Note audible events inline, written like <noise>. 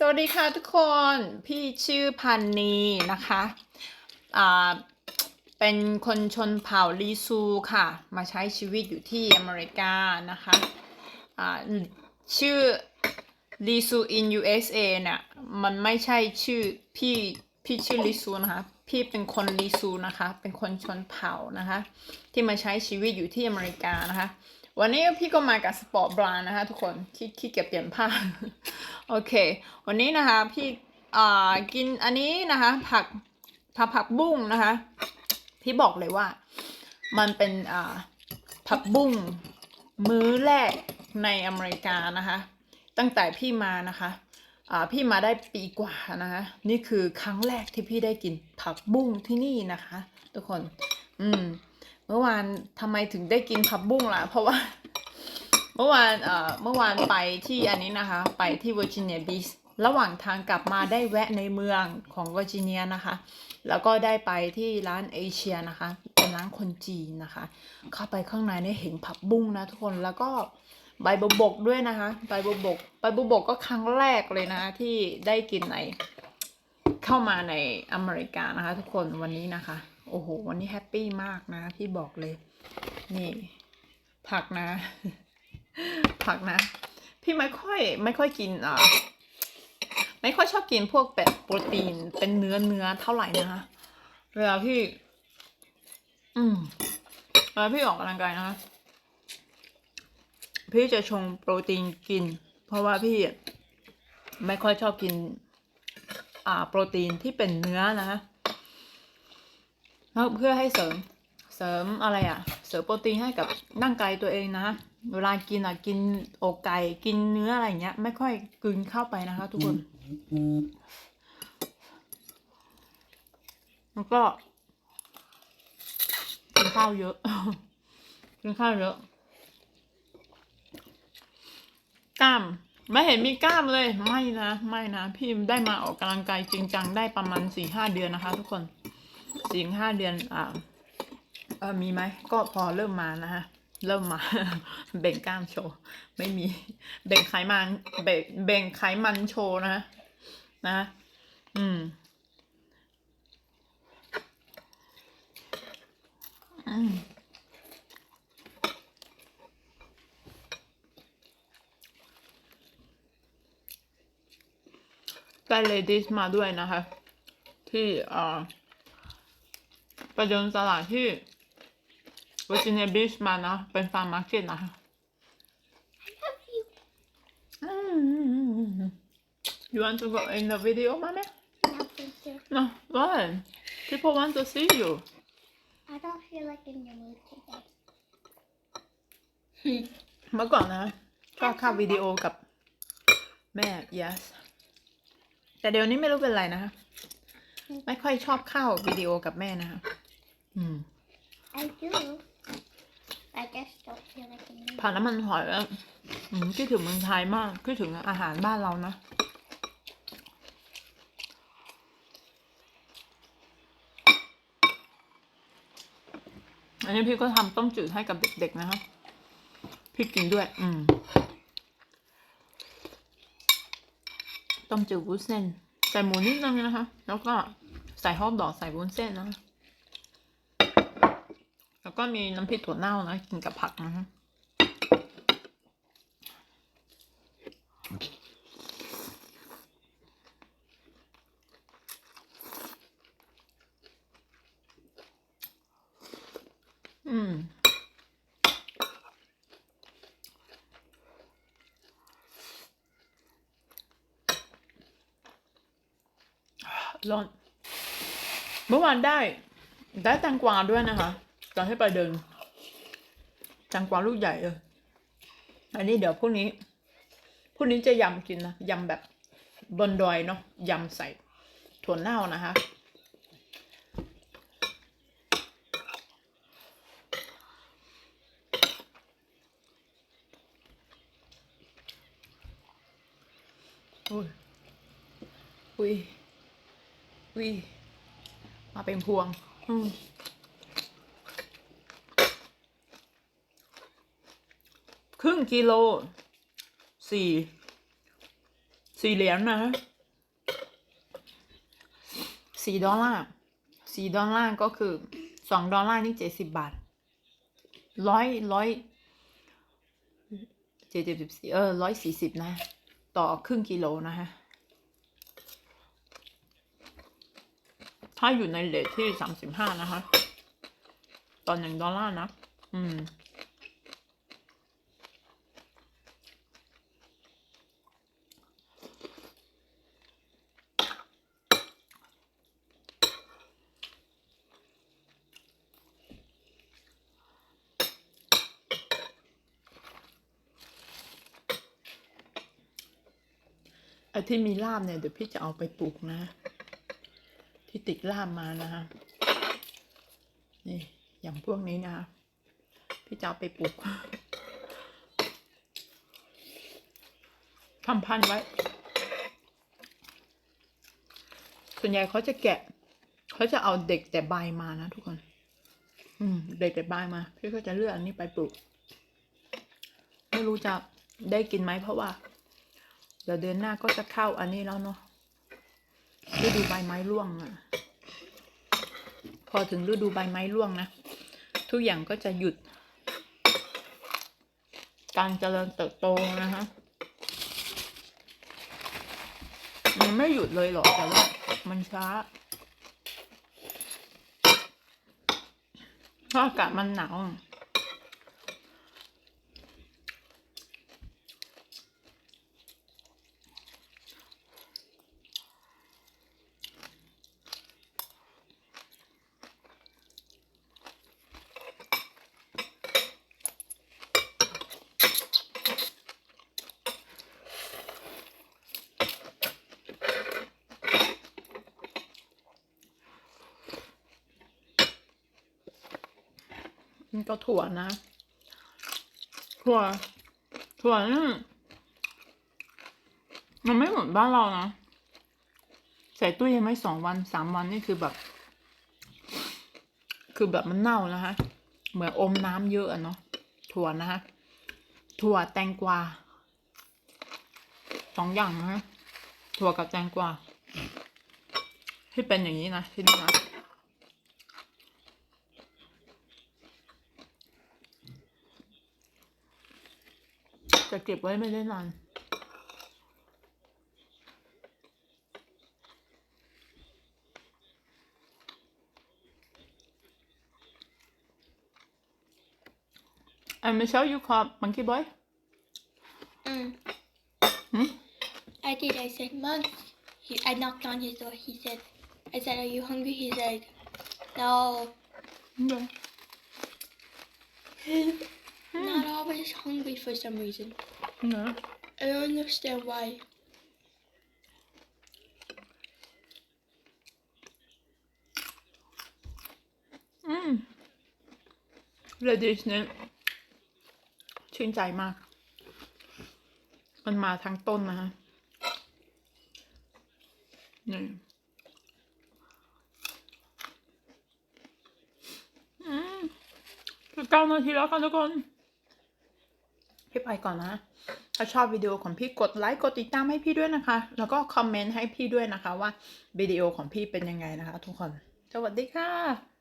สวัสดีค่ะทุกคนพี่ชื่อพันนีนะคะอ่าเป็นคนชนเผ่าลีซูค่ะ มาใช้ชีวิตอยู่ที่อเมริกานะคะอ่าชื่อลีซู in USA เนี่ย มันไม่ใช่ชื่อพี่พี่ชื่อลีซูนะคะ พี่เป็นคนลีซูนะคะ เป็นคนชนเผ่านะคะ ที่มาใช้ชีวิตอยู่ที่อเมริกานะคะ วันนี้พี่ก็มากับสปอร์ตบรานนะคะทุกคนขี้ขี้เกียจเปลี่ยนผ้า โอเค วันนี้นะคะพี่อ่ากินอันนี้นะคะ ผักผักผักบุ้งนะคะ พี่บอกเลยว่า มันเป็นอ่าผักบุ้งมื้อแรกในอเมริกานะคะ ตั้งแต่พี่มานะคะอ่าพี่มาได้ปีกว่านะคะ นี่คือครั้งแรกที่พี่ได้กินผักบุ้งที่นี่นะคะ ทุกคน อืม เมื่อวานทำไมถึงได้กินผักบุ้งล่ะ เพราะว่า เมื่อวานเอ่อเมื่อวานไปที่อันนี้นะคะ ไปที่เวอร์จิเนียบีชระหว่างทางกลับมาได้แวะในเมืองของเวอร์จิเนียนะคะ แล้วก็ได้ไปที่ร้านเอเชียนะคะ เป็นร้านคนจีนนะคะ เข้าไปข้างในเนี่ยเห็นผักบุ้งนะทุกคนแล้วก็ใบบวบกด้วยนะคะใบบวบกใบบวบกก็ครั้งแรกเลยนะที่ได้กินในเข้ามาในอเมริกานะคะ ทุกคนวันนี้นะคะ โอ้โห วันนี้แฮปปี้มากนะพี่บอกเลย นี่ ผักนะ ผักนะ พี่ไม่ค่อยไม่ค่อยกินอ่าไม่ค่อยชอบกินพวกแบบโปรตีนเป็นเนื้อเนื้อเท่าไหร่นะคะเวลาพี่ อืมเวลาพี่ออกกำลังกายนะคะพี่จะชงโปรตีนกิน เพราะว่าพี่ไม่ค่อยชอบกิน อ่า โปรตีนที่เป็นเนื้อนะคะ เพื่อให้เสริมเสริมอะไรอะ่ะ เสริมโปรตีนให้กับร่างกายตัวเองนะเวลากินอะกินอกไก่กินเนื้ออะไรเงี้ย ไม่ค่อยกลืนเข้าไปนะคะ ทุกคนแล้วก็กินข้าวเยอะกินข้าวเยอะกล้ามไม่เห็นมีกล้ามเลย ไม่นะ ไม่นะ พี่ได้มาออกกำลังกายจริงจังได้ประมาณสี่ห้าเดือนนะคะ ทุกคน สี่ห้าเดือนอ่าเออมีไหมก็พอเริ่มมานะฮะ เริ่มมา เบ่งกล้ามโชว์ ไม่มี เบ่งไขมันเบ่งเบ่งไขมันโชว์นะนะ อืมอืมได้เลดี้มาด้วยนะคะ ที่อ่อ ไปเดินตลาดที่เวอร์จิเนียบีชมานะ เป็นฟาร์มมาร์เก็ตนะคะอืม You want to go in the video, mommy? No, thank you. No, go ahead. People want to see you. I don't feel like in your mood today. เมื่อก่อนนะชอบเข้าวิดีโอกับแม่ yes แต่เดี๋ยวนี้ไม่รู้เป็นไรนะคะ ไม่ค่อยชอบเข้าวิดีโอกับแม่นะคะ อืม I do. I just don't feel like in your ผ่านน้ำมันหอยแล้วอืมคิดถึงเมืองไทยมากคิดถึงอาหารบ้านเรานะ อันนี้พี่ก็ทำต้มจืดให้กับเด็กๆนะคะพี่กินด้วย อืม ต้มจืดวุ้นเส้น ใส่หมูนิดนึงนะคะ แล้วก็ใส่ฮอทดอกใส่วุ้นเส้นนะคะแล้ว ก็มีน้ำพริกถั่วเน่านะ กินกับผักนะคะอืมร้อนเมื่อวานได้ ได้แตงกวาด้วยนะคะ ตอนที่ไปเดินแตงกวาลูกใหญ่เลยอันนี้เดี๋ยวพรุ่งนี้พรุ่งนี้จะยำกินนะยำแบบบนดอยเนาะยำใส่ถั่วเน่านะคะอุ้ยอุ้ยอุ้ยมาเป็นพวง อืมครึ่ งกิโลสี่สี่เหรียญนะฮะสี่ดอลลาร์สี่ดอลลาร์ก็คือสองดอลลาร์นี่เจ็ดสิบบาทร้อยร้อยเจ็ดสิบสี่เออร้อยสี่สิบนะ ต่อครึ่งกิโลนะฮะ ถ้าอยู่ในเลทที่สามสิบห้านะคะตอนหนึ่งดอลลาร์นะ อืม ไอ้ที่มีลาบเนี่ยเดี๋ยวพี่จะเอาไปปลูกนะ ที่ติดลาบมานะฮะนี่อย่างพวกนี้นะคะพี่จะเอาไปปลูกทำพันไว้ ส่วนใหญ่เขาจะแกะ เขาจะเอาเด็กแต่ใบมานะทุกคน อืม เด็กแต่ใบมา พี่ก็จะเลือกอันนี้ไปปลูก ไม่รู้จะได้กินไหมเพราะว่า ดี๋ยวเดือนหน้าก็จะเข้าอันนี้แล้วเนาะฤดูใบไม้ร่วงอะพอถึงฤดูใบไม้ร่วงนะ ทุกอย่างก็จะหยุด การเจริญเติบโตนะฮะมันไม่หยุดเลยหรอกแต่ว่ามันช้าเพราะอากาศมันหนาว นก็ถั่วนะ ถั่ว ถั่วนี่มันไม่เหมือนบ้านเรานะ ใส่ตู้เย็นไว้สองวันสามวันนี่คือแบบ คือแบบมันเน่านะคะเหมือนอมน้ำเยอะอะเนาะ ถั่วนะคะถั่วแตงกวาสองอย่างนะถั่วกับแตงกวาที่เป็นอย่างนี้นะที่นี่นะ จะเก็บไว้ไม่ได้นาน And Michelle, you caught monkey boy? Mm. Hmm? I did. I said, Mug. He, I knocked on his door. He said, I said, Are you hungry? He said, No. Okay. <laughs> He's not always hungry for some reason. No. I don't understand why. Mm. Radish เนี่ยชื่นใจมาก มันมาทั้งต้นนะฮะนี่อืมจะเก้านาทีแล้วค่ะทุกคน พี่ไปก่อนนะ ถ้าชอบวิดีโอของพี่กดไลค์กดติดตามให้พี่ด้วยนะคะ แล้วก็คอมเมนต์ให้พี่ด้วยนะคะว่าวิดีโอของพี่เป็นยังไงนะคะ ทุกคน สวัสดีค่ะ